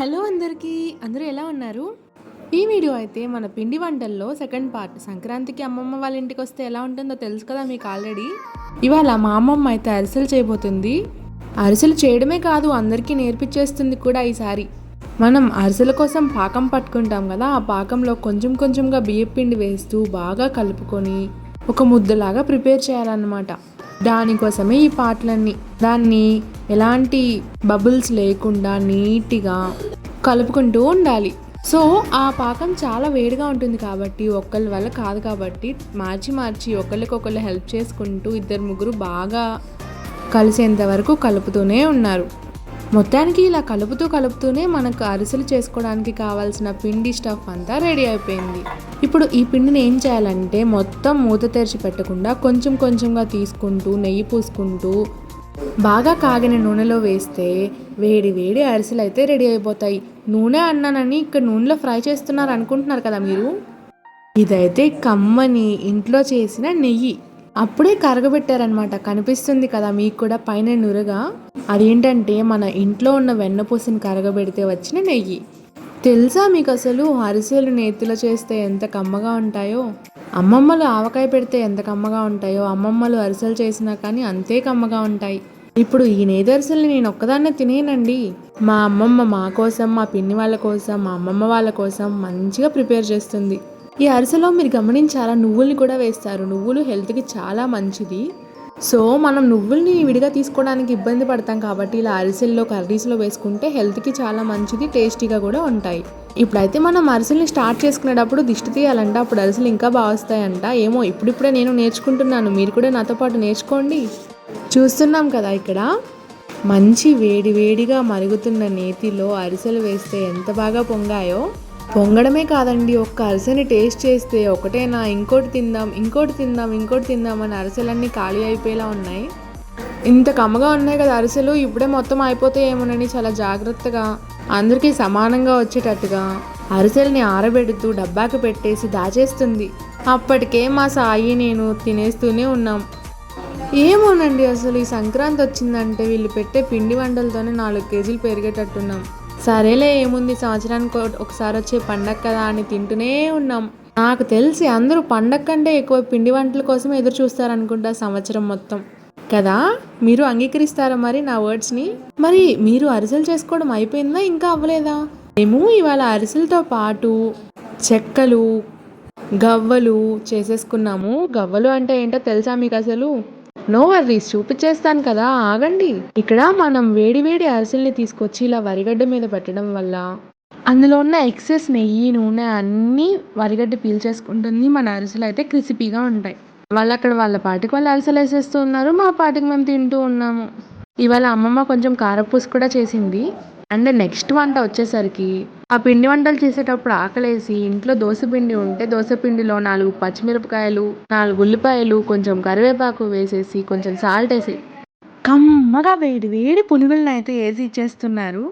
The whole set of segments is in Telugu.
హలో అందరికీ అందరూ ఎలా ఉన్నారు? ఈ వీడియో అయితే మన పిండి వంటల్లో సెకండ్ పార్ట్ సంక్రాంతికి అమ్మమ్మ వాళ్ళ ఇంటికి వస్తే ఎలా ఉంటుందో తెలుసు కదా మీకు ఆల్రెడీ ఇవాళ మా అమ్మమ్మ అయితే అరిసెలు చేయబోతుంది. అరిసెలు చేయడమే కాదు అందరికీ నేర్పించేస్తుంది కూడా ఈసారి. మనం అరిసెల కోసం పాకం పట్టుకుంటాం కదా ఆ పాకంలో కొంచెం కొంచెంగా బియ్యం పిండి వేస్తూ బాగా కలుపుకొని ఒక ముద్దలాగా ప్రిపేర్ చేయాలన్నమాట. దానికోసమే ఈ పాటలన్నీ. దాన్ని ఎలాంటి బబుల్స్ లేకుండా నీట్గా కలుపుకుంటూ ఉండాలి. సో ఆ పాకం చాలా వేడిగా ఉంటుంది కాబట్టి ఒకళ్ళ వల్ల కాదు కాబట్టి మార్చి మార్చి ఒకళ్ళకొకళ్ళు హెల్ప్ చేసుకుంటూ ఇద్దరు ముగ్గురు బాగా కలిసేంత వరకు కలుపుతూనే ఉన్నారు. మొత్తానికి ఇలా కలుపుతూ కలుపుతూనే మనకు అరిసెలు చేసుకోవడానికి కావాల్సిన పిండి స్టఫ్ అంతా రెడీ అయిపోయింది. ఇప్పుడు ఈ పిండిని ఏం చేయాలంటే మొత్తం మూత తెరిచి పెట్టకుండా కొంచెం కొంచెంగా తీసుకుంటూ నెయ్యి పూసుకుంటూ బాగా కాగిన నూనెలో వేస్తే వేడి వేడి అరిసెలు అయితే రెడీ అయిపోతాయి. నూనె అన్నానని ఇక్కడ నూనెలో ఫ్రై చేస్తున్నారు అనుకుంటున్నారు కదా మీరు? ఇదైతే కమ్మని ఇంట్లో చేసిన నెయ్యి. అప్పుడే కరగబెట్టారనమాట కనిపిస్తుంది కదా మీకు కూడా పైన నురగా. అదేంటంటే మన ఇంట్లో ఉన్న వెన్నపూసని కరగబెడితే వచ్చిన నెయ్యి. తెలుసా మీకు అసలు అరిసెలు నేతిలో చేస్తే ఎంత కమ్మగా ఉంటాయో? అమ్మమ్మలు ఆవకాయ పెడితే ఎంత కమ్మగా ఉంటాయో? అమ్మమ్మలు అరిసెలు చేసినా కానీ అంతే కమ్మగా ఉంటాయి. ఇప్పుడు ఈ నేతి నేను ఒక్కదాన్నే తినేనండి. మా అమ్మమ్మ మా కోసం మా పిన్ని వాళ్ళ కోసం మా అమ్మమ్మ వాళ్ళ కోసం మంచిగా ప్రిపేర్ చేస్తుంది. ఈ అరిసెలో మీరు గమనించాలా నువ్వుల్ని కూడా వేస్తారు. నువ్వులు హెల్త్కి చాలా మంచిది. సో మనం నువ్వుల్ని విడిగా తీసుకోవడానికి ఇబ్బంది పడతాం కాబట్టి ఇలా అరిసెల్లో కర్రీస్లో వేసుకుంటే హెల్త్కి చాలా మంచిది టేస్టీగా కూడా ఉంటాయి. ఇప్పుడైతే మనం అరిసెల్ని స్టార్ట్ చేసుకునేటప్పుడు దిష్టి తీయాలంట. అప్పుడు అరిసెలు ఇంకా బాగా వస్తాయంట. ఏమో ఇప్పుడిప్పుడే నేను నేర్చుకుంటున్నాను. మీరు కూడా నాతో పాటు నేర్చుకోండి. చూస్తున్నాం కదా ఇక్కడ. మంచి వేడి వేడిగా మరుగుతున్న నేతిలో అరిసెలు వేస్తే ఎంత బాగా పొంగాయో. పొంగడమే కాదండి ఒక్క అరిసెని టేస్ట్ చేస్తే ఒకటేనా? ఇంకోటి తిందాం ఇంకోటి తిందాం ఇంకోటి తిందాం అని అరిసెలన్నీ ఖాళీ అయిపోయేలా ఉన్నాయి. ఇంత కమ్మగా ఉన్నాయి కదా అరిసెలు ఇప్పుడే మొత్తం అయిపోతాయేమోనని చాలా జాగ్రత్తగా అందరికీ సమానంగా వచ్చేటట్టుగా. అరిసెల్ని ఆరబెడుతూ డబ్బాకి పెట్టేసి దాచేస్తుంది. అప్పటికే మా సాయి నేను తినేస్తూనే ఉన్నాం. ఏమోనండి అసలు ఈ సంక్రాంతి వచ్చిందంటే వీళ్ళు పెట్టే పిండి వంటలతోనే నాలుగు కేజీలు పెరిగేటట్టున్నాం. సరేలే ఏముంది సంవత్సరానికి ఒకసారి వచ్చే పండగ కదా అని తింటూనే ఉన్నాం. నాకు తెలిసి అందరూ పండగ కంటే ఎక్కువ పిండి వంటల కోసం ఎదురు చూస్తారనుకుంటా సంవత్సరం మొత్తం. కదా? మీరు అంగీకరిస్తారా మరి నా వర్డ్స్ని? మరి మీరు అరిసెలు చేసుకోవడం అయిపోయిందా ఇంకా అవ్వలేదా? మేము ఇవాళ అరిసెలతో పాటు చెక్కలు గవ్వలు చేసేసుకున్నాము. గవ్వలు అంటే ఏంటో తెలుసా మీకు అసలు? నో వర్రీస్ చూపించేస్తాను కదా ఆగండి. ఇక్కడ మనం వేడి వేడి అరిసెల్ని తీసుకొచ్చి ఇలా వరిగడ్డ మీద పెట్టడం వల్ల అందులో ఉన్న ఎక్సెస్ నెయ్యి నూనె అన్నీ వరిగడ్డ పీల్చేసుకుంటుంది. మన అరిసెలు అయితే క్రిసిపీగా ఉంటాయి. వాళ్ళు అక్కడ వాళ్ళ పాటికి వాళ్ళు అరిసెలు వేసేస్తూ ఉన్నారు. మా పాటికి మేము తింటూ ఉన్నాము. ఇవాళ అమ్మమ్మ కొంచెం కారపూస కూడా చేసింది. అండ్ నెక్స్ట్ వంట వచ్చేసరికి ఆ పిండి వంటలు చేసేటప్పుడు ఆకలేసి ఇంట్లో దోశ పిండి ఉంటే దోశ పిండిలో నాలుగు పచ్చిమిరపకాయలు నాలుగు ఉల్లిపాయలు కొంచెం కరివేపాకు వేసేసి కొంచెం సాల్ట్ వేసి కమ్మగా వేడి వేడి పునుగులను అయితే వేసి ఇచ్చేస్తున్నారు.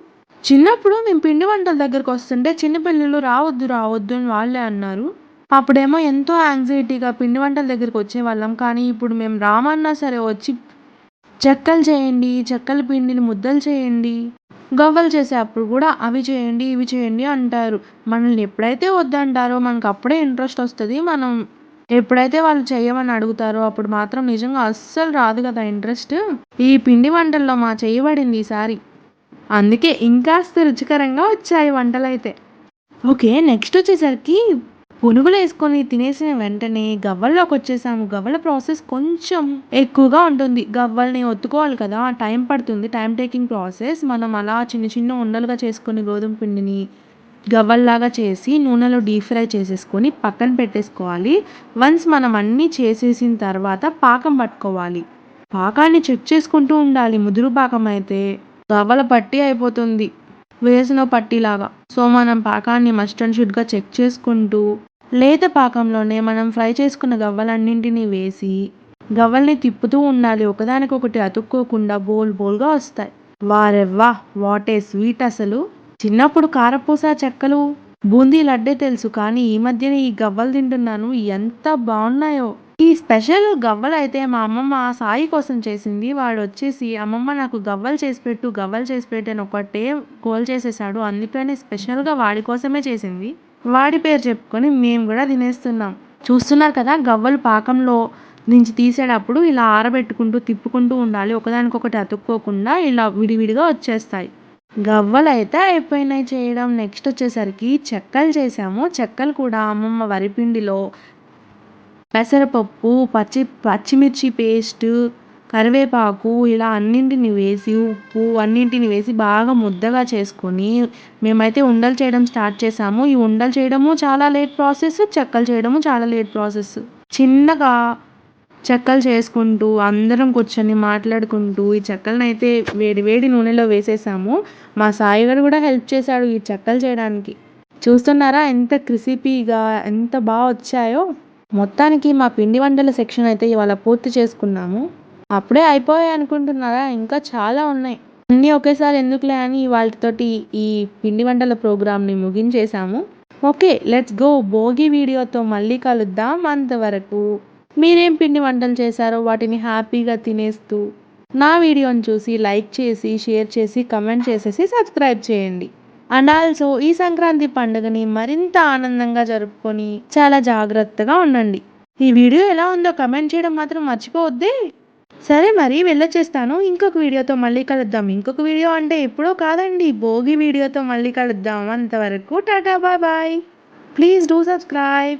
చిన్నప్పుడు మేము పిండి వంటల దగ్గరకు వస్తుంటే చిన్నపిల్లలు రావద్దు రావద్దు అని వాళ్ళే అన్నారు. అప్పుడేమో ఎంతో యాంగ్జైటీగా పిండి వంటల దగ్గరికి వచ్చేవాళ్ళం కానీ ఇప్పుడు మేము రామన్నా సరే వచ్చి చెక్కలు చేయండి చెక్కల పిండిని ముద్దలు చేయండి గవ్వలు చేసేటప్పుడు కూడా అవి చేయండి ఇవి చేయండి అంటారు. మనల్ని ఎప్పుడైతే వద్దంటారో మనకు అప్పుడే ఇంట్రెస్ట్ వస్తుంది. మనం ఎప్పుడైతే వాళ్ళు చేయమని అడుగుతారో అప్పుడు మాత్రం నిజంగా అస్సలు రాదు కదా ఇంట్రెస్ట్. ఈ పిండి వంటల్లో మా చేయబడింది ఈసారి అందుకే ఇంకాస్త రుచికరంగా వచ్చాయి వంటలైతే. ఓకే నెక్స్ట్ వచ్చేసరికి పునుగులు వేసుకొని తినేసిన వెంటనే గవ్వల్లోకి వచ్చేసాము. గవ్వల ప్రాసెస్ కొంచెం ఎక్కువగా ఉంటుంది. గవ్వల్ని ఒత్తుకోవాలి కదా టైం పడుతుంది. టైం టేకింగ్ ప్రాసెస్ మనం అలా చిన్న చిన్న ఉండలుగా చేసుకొని గోధుమ పిండిని గవ్వల్లాగా చేసి నూనెలో డీప్ ఫ్రై చేసేసుకొని పక్కన పెట్టేసుకోవాలి. వన్స్ మనం అన్నీ చేసేసిన తర్వాత పాకం పట్టుకోవాలి. పాకాన్ని చెక్ చేసుకుంటూ ఉండాలి. ముదురు పాకం అయితే గవ్వల పట్టి అయిపోతుంది. వేసిన పట్టిలాగా. సో మనం పాకాన్ని మస్ట్ అండ్ షుడ్గా చెక్ చేసుకుంటూ లేత పాకంలోనే మనం ఫ్రై చేసుకున్న గవ్వలన్నింటినీ వేసి గవ్వల్ని తిప్పుతూ ఉండాలి. ఒకదానికొకటి అతుక్కోకుండా బోల్ బోల్గా వస్తాయి. వారెవ్వా వాట్ ఏ స్వీట్ అసలు. చిన్నప్పుడు కారపూస చెక్కలు బూందీ లడ్డే తెలుసు కానీ ఈ మధ్యన ఈ గవ్వలు తింటున్నాను. ఎంత బాగున్నాయో. ఈ స్పెషల్ గవ్వలు అయితే మా అమ్మమ్మ సాయి కోసం చేసింది. వాడు వచ్చేసి అమ్మమ్మ నాకు గవ్వలు చేసి పెట్టు గవ్వలు చేసి పెట్టు అని ఒకటే గోల్ చేసేసాడు. అందుకనే స్పెషల్గా వాడి కోసమే చేసింది. వాడి పేరు చెప్పుకొని మేము కూడా తినేస్తున్నాం. చూస్తున్నారు కదా గవ్వలు పాకంలో నుంచి తీసేటప్పుడు ఇలా ఆరబెట్టుకుంటూ తిప్పుకుంటూ ఉండాలి. ఒకదానికొకటి అతుక్కోకుండా ఇలా విడివిడిగా వచ్చేస్తాయి. గవ్వలు అయితే అయిపోయినాయి చేయడం. నెక్స్ట్ వచ్చేసరికి చెక్కలు చేసాము. చెక్కలు కూడా అమ్మమ్మ వరిపిండిలో పెసరపప్పు పచ్చి పచ్చిమిర్చి పేస్ట్ కరివేపాకు ఇలా అన్నింటిని వేసి ఉప్పు అన్నింటిని వేసి బాగా ముద్దగా చేసుకొని మేమైతే ఉండలు చేయడం స్టార్ట్ చేసాము. ఈ ఉండలు చేయడము చాలా లేట్ ప్రాసెస్ చెక్కలు చేయడము చాలా లేట్ ప్రాసెస్. చిన్నగా చెక్కలు చేసుకుంటూ అందరం కూర్చొని మాట్లాడుకుంటూ ఈ చెక్కలను అయితే వేడి వేడి నూనెలో వేసేసాము. మా సాయి గారు కూడా హెల్ప్ చేశాడు ఈ చెక్కలు చేయడానికి. చూస్తున్నారా ఎంత క్రిసిపీగా ఎంత బాగా వచ్చాయో? మొత్తానికి మా పిండి వంటల సెక్షన్ అయితే ఇవాళ పూర్తి చేసుకున్నాము. అప్పుడే అయిపోయాయి అనుకుంటున్నారా? ఇంకా చాలా ఉన్నాయి. అన్నీ ఒకేసారి ఎందుకులే అని వాళ్ళతోటి ఈ పిండి వంటల ప్రోగ్రామ్ని ముగించేశాము. ఓకే లెట్స్ గో భోగి వీడియోతో మళ్ళీ కలుద్దాం అంతవరకు. మీరేం పిండి వంటలు చేశారో వాటిని హ్యాపీగా తినేస్తూ నా వీడియోని చూసి లైక్ చేసి షేర్ చేసి కమెంట్ చేసేసి సబ్స్క్రైబ్ చేయండి. అండ్ ఆల్సో ఈ సంక్రాంతి పండుగని మరింత ఆనందంగా జరుపుకొని చాలా జాగ్రత్తగా ఉండండి. ఈ వీడియో ఎలా ఉందో కమెంట్ చేయడం మాత్రం మర్చిపోవద్దే. సరే మరి వెళ్ళొచ్చేస్తాను. ఇంకొక వీడియోతో మళ్ళీ కలుద్దాం. ఇంకొక వీడియో అంటే ఎప్పుడో కాదండి. భోగి వీడియోతో మళ్ళీ కలుద్దాం. అంతవరకు tata bye bye. Please do subscribe.